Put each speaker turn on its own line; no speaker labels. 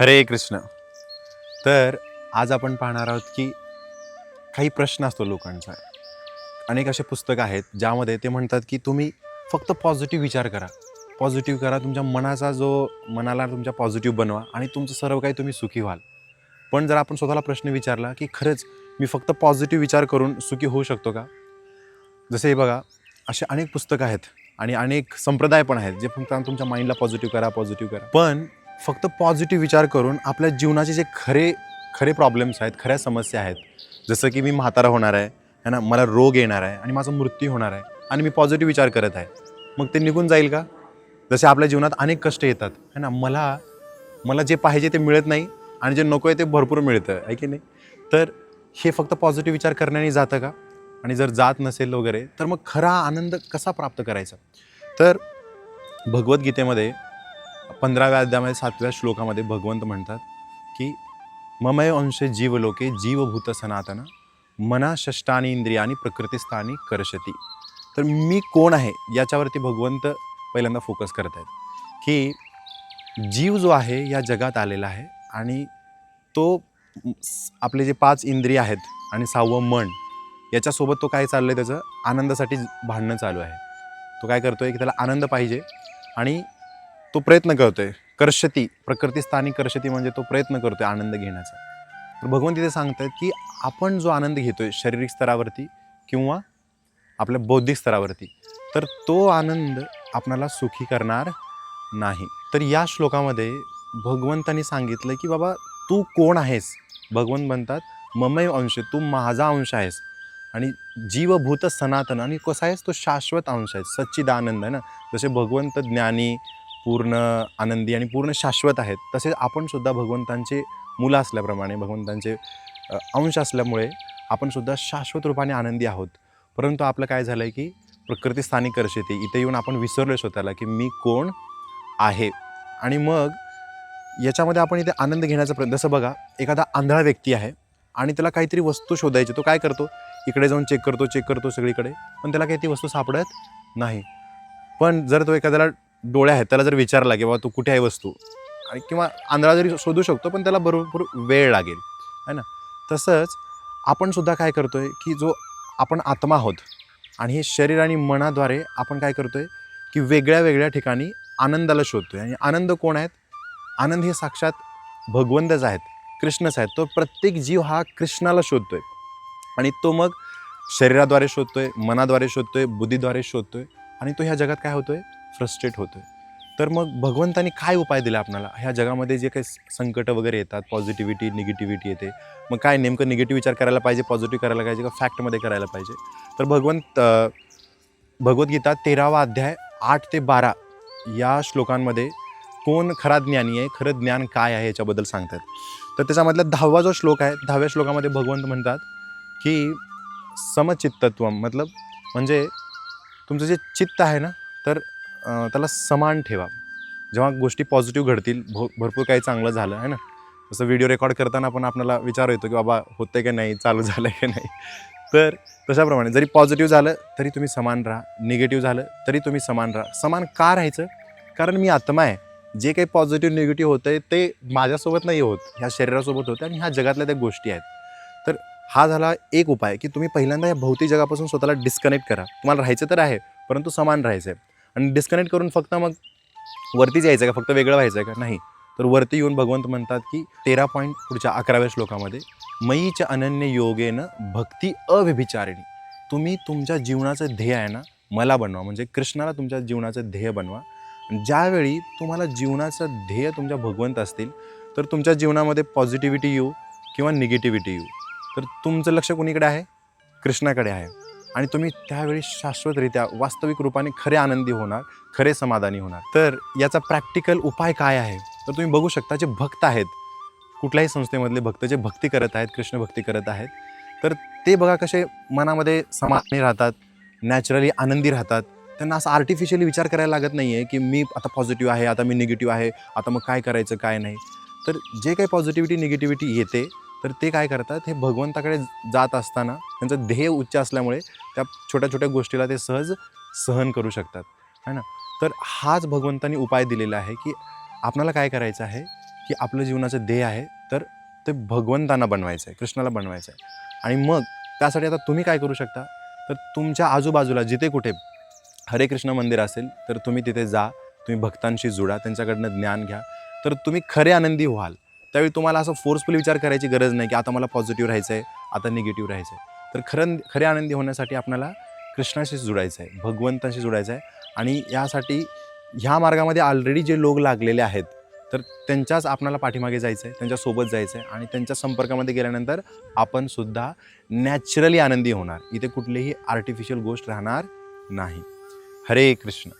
हरे कृष्ण. तर आज आपण पाहणार आहोत की काही प्रश्न असतो लोकांचा. अनेक असे पुस्तकं आहेत ज्यामध्ये ते म्हणतात की तुम्ही फक्त पॉझिटिव्ह विचार करा. पॉझिटिव्ह करा तुमच्या मनाचा जो मनाला तुमच्या पॉझिटिव्ह बनवा आणि तुमचं सर्व काही तुम्ही सुखी व्हाल. पण जर आपण स्वतःला प्रश्न विचारला की खरंच मी फक्त पॉझिटिव्ह विचार करून सुखी होऊ शकतो का? जसे बघा असे अनेक पुस्तकं आहेत आणि अनेक संप्रदाय पण आहेत जे फक्त तुमच्या माइंडला पॉझिटिव्ह करा पॉझिटिव्ह करा. पण फक्त पॉझिटिव्ह विचार करून आपल्या जीवनाचे जे खरे खरे प्रॉब्लेम्स आहेत खऱ्या समस्या आहेत जसं की मी म्हातारा होणार आहे है ना? मला रोग येणार आहे आणि माझा मृत्यू होणार आहे आणि मी पॉझिटिव्ह विचार करत आहे मग ते निघून जाईल का? जसे आपल्या जीवनात अनेक कष्ट येतात है ना? मला मला जे पाहिजे ते मिळत नाही आणि जे नको आहे ते भरपूर मिळतं आहे की नाही? तर हे फक्त पॉझिटिव्ह विचार करण्याने जातं का? आणि जर जात नसेल वगैरे तर मग खरा आनंद कसा प्राप्त करायचा? तर भगवद्गीतेमध्ये पंधराव्या अध्यामध्ये सातव्या श्लोकामध्ये भगवंत म्हणतात की ममय अंश जीवलोके जीवभूत सनातन मना षष्टानी इंद्रियानी प्रकृतीस्थानी कर्षती. तर मी कोण आहे याच्यावरती भगवंत पहिल्यांदा फोकस करत आहेत की जीव जो आहे या जगात आलेला आहे आणि तो आपले जे पाच इंद्रिय आहेत आणि सहावं मन याच्यासोबत तो काय चाललं आहे त्याचं? आनंदासाठी भांडणं चालू आहे. तो काय करतो आहे की त्याला आनंद पाहिजे आणि तो प्रयत्न करतोय. कर्षती प्रकृतीस्थानी कर्षती म्हणजे तो प्रयत्न करतोय आनंद घेण्याचा. तर भगवंत तिथे सांगतात की आपण जो आनंद घेतोय शारीरिक स्तरावरती किंवा आपल्या बौद्धिक स्तरावरती तर तो आनंद आपणाला सुखी करणार नाही. तर या श्लोकामध्ये भगवंतांनी सांगितलं की बाबा तू कोण आहेस? भगवंत म्हणतात ममय अंश तू माझा अंश आहेस. आणि जीवभूत सनातन आणि कसा आहेस? तो शाश्वत अंश आहे सच्चिदानंद आहे ना? जसे भगवंत ज्ञानी पूर्ण आनंदी आणि पूर्ण शाश्वत आहेत. तसेच आपणसुद्धा भगवंतांचे मुलं असल्याप्रमाणे भगवंतांचे अंश असल्यामुळे आपण सुद्धा शाश्वत रूपाने आनंदी आहोत. परंतु आपलं काय झालं आहे की प्रकृती स्थानिक कर्षते इथे येऊन आपण विसरलो स्वतःला की मी कोण आहे? आणि मग याच्यामध्ये आपण इथे आनंद घेण्याचा प्रयत्न जसं बघा एखादा आंधळा व्यक्ती आहे आणि त्याला काहीतरी वस्तू शोधायची तो काय करतो? इकडे जाऊन चेक करतो चेक करतो सगळीकडे पण त्याला काही ती वस्तू सापडत नाही. पण जर तो एखाद्याला डोळ्या आहेत त्याला जर विचारला की बाबा तू कुठे आहे वस्तू? आणि किंवा आंधळा जरी शोधू शकतो पण त्याला भरपूर वेळ लागेल. है ना? तसंच आपण सुद्धा काय आहे की जो आपण आत्मा आहोत आणि हे शरीर आणि मनाद्वारे आपण काय करतो आहे की वेगळ्या वेगळ्या ठिकाणी आनंदाला शोधतो आहे आणि आनंद कोण आहेत? आनंद हे साक्षात भगवंतच आहेत कृष्णच आहेत. तो प्रत्येक जीव हा कृष्णाला शोधतो आहे आणि तो मग शरीराद्वारे शोधतो आहे मनाद्वारे शोधतो आहे बुद्धीद्वारे शोधतो आहे आणि तो ह्या जगात काय होतो आहे फ्रस्ट्रेट आहे तर मग भगवंतानी काय उपाय दिला आपणाला ह्या जगामध्ये जे काही संकट वगैरे येतात पॉझिटिव्हिटी निगेटिव्हिटी येते. मग काय नेमकं निगेटिव्ह विचार करायला पाहिजे पॉझिटिव्ह करायला पाहिजे का फॅक्टमध्ये करायला पाहिजे? तर भगवंत भगवद्गीता तेरावा अध्याय आठ ते बारा या श्लोकांमध्ये कोण खरा ज्ञानी आहे खरं ज्ञान काय आहे याच्याबद्दल सांगतात. तर त्याच्यामधला दहावा जो श्लोक आहे दहाव्या श्लोकामध्ये भगवंत म्हणतात की समचित्तत्व मतलब म्हणजे तुमचं जे चित्त आहे ना तर त्याला समान ठेवा. जेव्हा गोष्टी पॉझिटिव्ह घडतील भो भरपूर काही चांगलं झालं आहे ना? जसं व्हिडिओ रेकॉर्ड करताना पण आपल्याला विचार येतो की बाबा होतंय की नाही? चालू झालं की नाही? तर तशाप्रमाणे जरी पॉझिटिव्ह झालं तरी तुम्ही समान राहा. निगेटिव्ह झालं तरी तुम्ही समान राहा. समान का राहायचं? कारण मी आत्मा आहे. जे काही पॉझिटिव्ह निगेटिव्ह होतं आहे ते माझ्यासोबत नाही होत. ह्या शरीरासोबत होतं आणि ह्या जगातल्या त्या गोष्टी आहेत. तर हा झाला एक उपाय की तुम्ही पहिल्यांदा या भौतिक जगापासून स्वतःला डिस्कनेक्ट करा. तुम्हाला राहायचं तर आहे परंतु समान राहायचं आहे आणि डिस्कनेक्ट करून फक्त मग वरतीच यायचं आहे का? फक्त वेगळं व्हायचं आहे का? नाही. तर वरती येऊन भगवंत म्हणतात की तेरा पॉईंट पुढच्या अकराव्या श्लोकामध्ये मईच्या अनन्य योगेनं भक्ती अव्यभिचारिणी तुम्ही तुमच्या जीवनाचं ध्येय आहे ना मला बनवा. म्हणजे कृष्णाला तुमच्या जीवनाचं ध्येय बनवा. आणि ज्यावेळी तुम्हाला जीवनाचं ध्येय तुमच्या भगवंत असतील तर तुमच्या जीवनामध्ये पॉझिटिव्हिटी येऊ किंवा निगेटिव्हिटी येऊ. तर तुमचं लक्ष कोणीकडे आहे? कृष्णाकडे आहे. आणि तुम्ही त्यावेळी शाश्वतरित्या वास्तविक रूपाने खरे आनंदी होणार खरे समाधानी होणार. तर याचा प्रॅक्टिकल उपाय काय आहे? तर तुम्ही बघू शकता जे भक्त आहेत कुठल्याही संस्थेमधले भक्त जे भक्ती करत आहेत कृष्ण भक्ती करत आहेत तर ते बघा कसे मनामध्ये समाधानी राहतात नॅचरली आनंदी राहतात. त्यांना असं आर्टिफिशियली विचार करायला लागत नाही आहे की मी आता पॉझिटिव्ह आहे आता मी निगेटिव्ह आहे आता मग काय करायचं काय नाही. तर जे काही पॉझिटिव्हिटी निगेटिव्हिटी येते तर ते काय करतात हे भगवंताकडे जात असताना त्यांचं ध्येय उच्च असल्यामुळे त्या छोट्या छोट्या गोष्टीला ते सहज सहन करू शकतात. है ना? तर हाच भगवंतानी उपाय दिलेला आहे की आपणाला काय करायचं आहे की आपलं जीवनाचं ध्येय आहे तर ते भगवंतांना बनवायचं आहे कृष्णाला बनवायचं आहे आणि मग त्यासाठी आता तुम्ही काय करू शकता? तर तुमच्या आजूबाजूला जिथे कुठे हरे कृष्ण मंदिर असेल तर तुम्ही तिथे जा तुम्ही भक्तांशी जुडा त्यांच्याकडनं ज्ञान घ्या. तर तुम्ही खरे आनंदी व्हाल. त्यावेळी तुम्हाला असं फोर्सफुली विचार करायची गरज नाही की आता मला पॉझिटिव्ह राहायचं आहे आता निगेटिव्ह राहायचं आहे तर खरं खरे आनंदी होण्यासाठी आपल्याला कृष्णाशी जुडायचं आहे भगवंताशी जुडायचं आहे आणि यासाठी ह्या मार्गामध्ये ऑलरेडी जे लोक लागलेले आहेत तर त्यांच्याच आपणाला पाठीमागे जायचं आहे त्यांच्यासोबत जायचं आहे आणि त्यांच्या संपर्कामध्ये गेल्यानंतर आपण सुद्धा नॅचरली आनंदी होणार. इथे कुठलीही आर्टिफिशियल गोष्ट राहणार नाही. हरे कृष्ण.